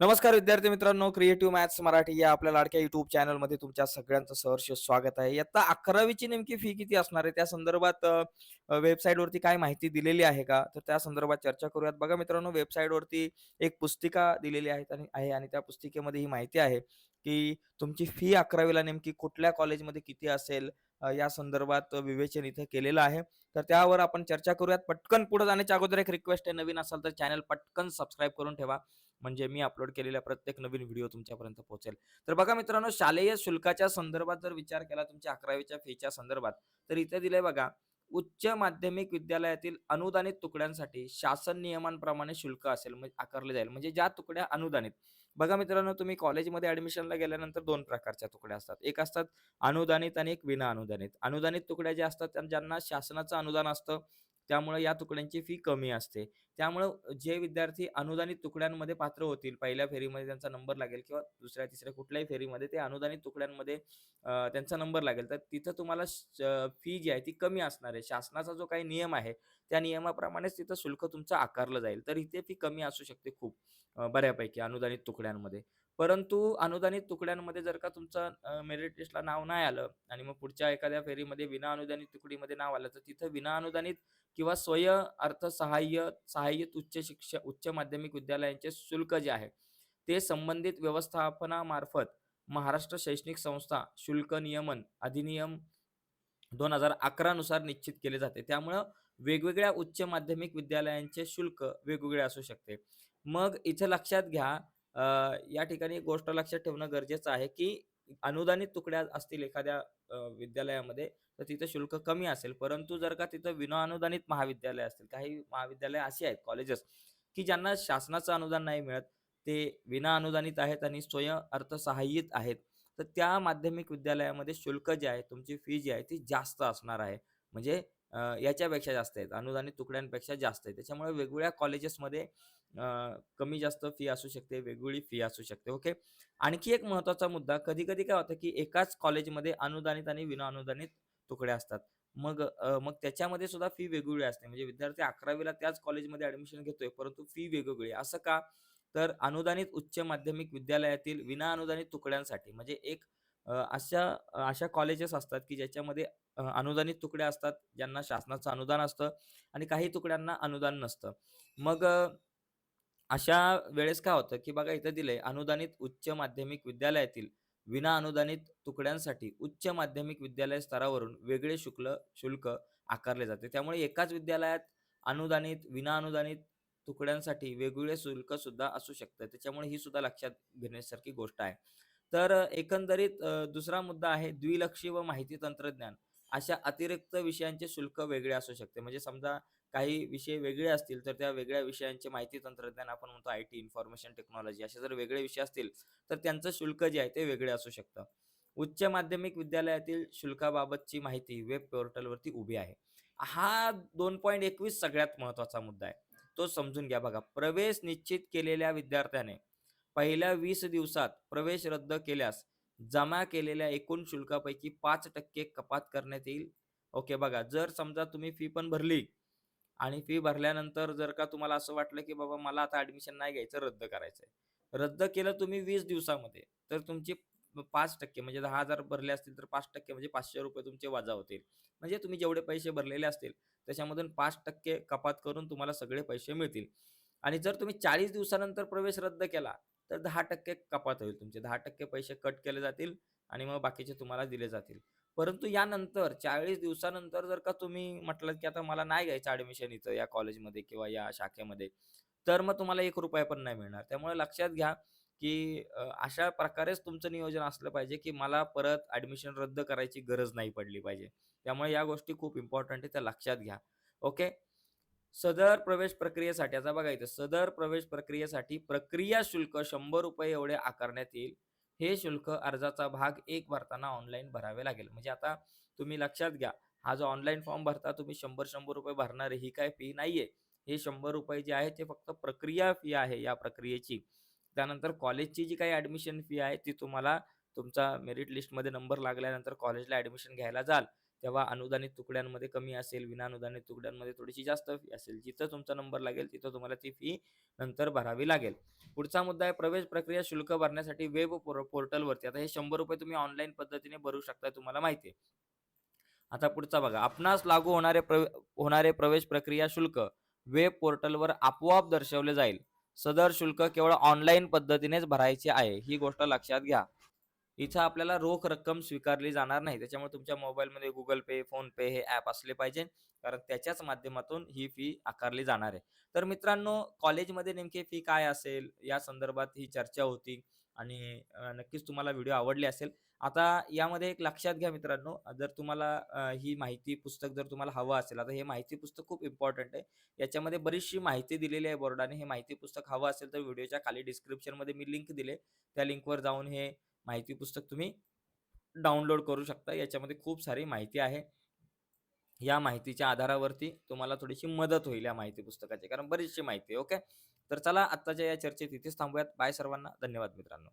नमस्कार विद्यार्थी मित्रांनो क्रिएटिव्ह मॅथ्स मराठी या आपल्या लाडक्या युट्यूब चॅनलमध्ये तुमच्या सगळ्यांचं सहर्ष स्वागत आहे. इयत्ता अकरावीची नेमकी फी किती असणार आहे? त्या संदर्भात वेबसाईटवरती काय माहिती दिलेली आहे का? तर त्या संदर्भात चर्चा करूयात. बघा मित्रांनो वेबसाईटवरती एक पुस्तिका दिलेली आहे आणि आहे आणि त्या पुस्तिकेमध्ये ही माहिती आहे की तुमची फी अकरावीला नेमकी कुठल्या कॉलेजमध्ये किती असेल? या संदर्भात विवेचन इथे केलेलं आहे. तर त्यावर आपण चर्चा करूयात. पटकन पुढे जाण्याच्या अगोदर एक रिक्वेस्ट आहे. नवीन असाल तर चॅनल पटकन सबस्क्राईब करून ठेवा. म्हणजे मी अपलोड केलेला प्रत्येक नवीन व्हिडिओ तुमच्यापर्यंत पोहोचेल. तर बघा मित्रांनो शालेय शुल्काच्या संदर्भात जर विचार केला तुमच्या अकरावीच्या फीच्या संदर्भात तर इथे दिलंय बघा उच्च माध्यमिक विद्यालयातील अनुदानित तुकड्यांसाठी शासन नियमांप्रमाणे शुल्क असेल म्हणजे आकारले जाईल. म्हणजे ज्या तुकड्या अनुदानित बघा मित्रांनो तुम्ही कॉलेजमध्ये ऍडमिशनला गेल्यानंतर दोन प्रकारच्या तुकड्या असतात. एक असतात अनुदानित आणि एक विना अनुदानित अनुदानित तुकड्या ज्या असतात ज्यांना शासनाचं अनुदान असतं त्यामुळे या तुकड्यांची फी कमी असते. त्यामुळं जे विद्यार्थी अनुदानित तुकड्यांमध्ये पात्र होतील पहिल्या फेरीमध्ये त्यांचा नंबर लागेल किंवा दुसऱ्या तिसऱ्या कुठल्याही फेरीमध्ये ते अनुदानित तुकड्यांमध्ये त्यांचा नंबर लागेल. तर तिथं तुम्हाला फी जी आहे ती कमी असणार आहे. शासनाचा जो काही नियम आहे त्या नियमाप्रमाणेच तिथं शुल्क तुमचं आकारलं जाईल. तर इथे फी कमी असू शकते खूप बऱ्यापैकी अनुदानित तुकड्यांमध्ये. परंतु अनुदानित तुकड्यांमध्ये जर का तुमचं मेरिट लिस्टला नाव नाही आलं आणि मग पुढच्या एखाद्या फेरीमध्ये विना अनुदानित तुकडीमध्ये नाव आलं तर तिथं विना अनुदानित किंवा स्वय अर्थसहाय्य सहाय्यित उच्च शिक्षण उच्च माध्यमिक विद्यालयांचे शुल्क जे आहे ते संबंधित व्यवस्थापनामार्फत महाराष्ट्र शैक्षणिक संस्था शुल्क नियमन अधिनियम दोन हजार अकरा नुसार निश्चित केले जाते. त्यामुळं वेगवेगळ्या उच्च माध्यमिक विद्यालयांचे शुल्क वेगवेगळे असू शकते. मग इथे लक्षात घ्या अ, या ठिकाणी एक गोष्ट लक्षात ठेवणं गरजेचं आहे की अनुदानित तुकड्या असतील एखाद्या अ, विद्यालयामध्ये तर तिथं शुल्क कमी असेल. परंतु जर का तिथं विनाअनुदानित महाविद्यालय असतील काही महाविद्यालय अशी आहेत कॉलेजेस की ज्यांना शासनाचं अनुदान नाही मिळत ते विना अनुदानित आहेत आणि स्वयं अर्थसहाय्यित आहेत तर त्या माध्यमिक विद्यालयामध्ये शुल्क जे आहे तुमची फी जी आहे ती जास्त असणार आहे. म्हणजे अ, याच्यापेक्षा जास्त आहेत अनुदानित तुकड्यांपेक्षा जास्त आहे त्याच्यामुळे वेगवेगळ्या कॉलेजेसमध्ये कमी जास्त फी असू शकते वेगवेगळी फी असू शकते ओके आणखी एक महत्त्वाचा मुद्दा कधी कधी काय होतं की एकाच कॉलेजमध्ये अनुदानित आणि विनाअनुदानित तुकडे असतात. मग मग त्याच्यामध्ये सुद्धा फी वेगवेगळी असते. म्हणजे विद्यार्थी अकरावीला त्याच कॉलेजमध्ये ॲडमिशन घेतोय परंतु फी वेगवेगळी. आहे. असं का? तर अनुदानित उच्च माध्यमिक विद्यालयातील विनाअनुदानित तुकड्यांसाठी म्हणजे एक अशा अशा कॉलेजेस असतात की ज्याच्यामध्ये अनुदानित तुकड्या असतात ज्यांना शासनाचं अनुदान असतं आणि काही तुकड्यांना अनुदान नसतं. मग अशा वेळेस काय होतं की बघा इथं दिलंय अनुदानित उच्च माध्यमिक विद्यालयातील विना अनुदानित तुकड्यांसाठी उच्च माध्यमिक विद्यालय स्तरावरून वेगळे शुक्ल शुल्क आकारले जाते. त्यामुळे एकाच विद्यालयात अनुदानित विना अनुदानित तुकड्यांसाठी वेगवेगळे शुल्क सुद्धा असू शकतं. त्याच्यामुळे ही सुद्धा लक्षात घेण्यासारखी गोष्ट आहे. तर अ, एकंदरीत अ, दुसरा मुद्दा आहे द्विलक्षी व माहिती तंत्रज्ञान. अशा अतिरिक्त विषयांचे शुल्क वेगळे असू शकते. म्हणजे समजा काही विषय वेगळे असतील तर त्या वेगळ्या विषयांचे माहिती तंत्रज्ञान आपण म्हणतो आय टी इन्फॉर्मेशन टेक्नॉलॉजी असे जर वेगळे विषय असतील तर त्यांचं शुल्क जे आहे ते वेगळे असू शकतं. उच्च माध्यमिक विद्यालयातील शुल्काबाबतची माहिती वेब पोर्टलवरती उभी आहे. हा दोन पॉईंट एकवीस सगळ्यात महत्त्वाचा मुद्दा आहे. तो समजून घ्या बघा. प्रवेश निश्चित केलेल्या विद्यार्थ्याने पहिल्या वीस दिवसात प्रवेश रद्द केल्यास जमा केलेल्या एकूण शुल्कापैकी पाच टक्के कपात करण्यात येईल. ओके बघा. जर समजा तुम्ही फी पण भरली आणि फी भरल्यानंतर जर का तुम्हाला असं वाटलं की बाबा मला आता ॲडमिशन नाही घ्यायचं रद्द करायचं आहे रद्द केलं तुम्ही वीस दिवसामध्ये तर तुमची पाच टक्के म्हणजे दहा हजार भरले असतील तर पाच टक्के म्हणजे पाचशे रुपये तुमचे वजा होतील. म्हणजे तुम्ही जेवढे पैसे भरलेले असतील त्याच्यामधून पाच टक्के कपात करून तुम्हाला सगळे पैसे मिळतील. आणि जर तुम्ही चाळीस दिवसानंतर प्रवेश रद्द केला तर दहा टक्के कपात होईल तुमचे. दहा टक्के पैसे कट केले जातील आणि मग बाकीचे तुम्हाला दिले जातील. परंतु यानंतर चाळीस दिवसानंतर जर का तुम्ही म्हटलं की आता मला नाही घ्यायचं ॲडमिशन इथं या कॉलेजमध्ये किंवा या शाखेमध्ये तर मग तुम्हाला एक रुपया पण नाही मिळणार. त्यामुळे लक्षात घ्या की अशा प्रकारेच तुमचं नियोजन असलं पाहिजे की मला परत ॲडमिशन रद्द करायची गरज नाही पडली पाहिजे. त्यामुळे या गोष्टी खूप इम्पॉर्टंट आहे त्या लक्षात घ्या. ओके? सदर प्रवेश प्रक्रियेसाठी आता बघा इथं सदर प्रवेश प्रक्रियेसाठी प्रक्रिया शुल्क शंभर रुपये एवढे आकारण्यात येईल. हे शुल्क अर्जाचा भाग एक भरताना ऑनलाईन भरावे लागेल. म्हणजे आता तुम्ही लक्षात घ्या हा जो ऑनलाईन फॉर्म भरता तुम्ही शंभर शंभर रुपये भरणार ही काय फी नाहीये. हे शंभर रुपये जे आहे ते फक्त प्रक्रिया फी आहे या प्रक्रियेची. त्यानंतर कॉलेजची जी काही ॲडमिशन फी आहे ती तुम्हाला तुमचा मेरिट लिस्टमध्ये नंबर लागल्यानंतर कॉलेजला ॲडमिशन घ्यायला जाल. तेव्हा अनुदानित तुकड्यांमध्ये कमी असेल, विनाअनुदानित तुकड्यांमध्ये थोडीशी जास्त फी असेल. जिथं तुमचा नंबर लागेल तिथं तुम्हाला ती फी नंतर भरावी लागेल. पुढचा मुद्दा आहे प्रवेश प्रक्रिया शुल्क भरण्यासाठी वेब पोर्टलवरती आता हे ₹100 तुम्ही ऑनलाईन पद्धतीने भरू शकता तुम्हाला माहिती आहे. आता पुढचा बघा आपणास लागू होणारे प्रवे होणारे प्रवेश प्रक्रिया शुल्क वेब पोर्टलवर आपोआप दर्शवले जाईल. सदर शुल्क केवळ ऑनलाईन पद्धतीनेच भरायचे आहे. ही गोष्ट लक्षात घ्या. इथं आपल्याला रोख रक्कम स्वीकारली जाणार नाही. त्याच्यामुळे तुमच्या मोबाईलमध्ये गुगल पे फोन पे हे ॲप असले पाहिजे. कारण त्याच्याच माध्यमातून ही फी आकारली जाणार आहे. तर मित्रांनो कॉलेजमध्ये नेमकी फी काय असेल या संदर्भात ही चर्चा होती आणि नक्कीच तुम्हाला व्हिडिओ आवडले असेल. आता यामध्ये एक लक्षात घ्या मित्रांनो जर तुम्हाला ही माहिती पुस्तक जर तुम्हाला हवं असेल, आता हे माहिती पुस्तक खूप इम्पॉर्टंट आहे. याच्यामध्ये बरीचशी माहिती दिलेली आहे बोर्डाने. हे माहिती पुस्तक हवं असेल तर व्हिडिओच्या खाली डिस्क्रिप्शनमध्ये मी लिंक दिले त्या लिंकवर जाऊन हे माहिती पुस्तक तुम्ही डाउनलोड करू शकता. याच्यामध्ये खूप सारी माहिती आहे. या माहितीच्या आधारावरती तुम्हाला थोडीशी मदत होईल या माहिती पुस्तकाची. कारण बरीचशी माहिती आहे. ओके. तर चला आत्ताच्या या चर्चेत इथेच थांबूयात. बाय सर्वांना. धन्यवाद मित्रांनो.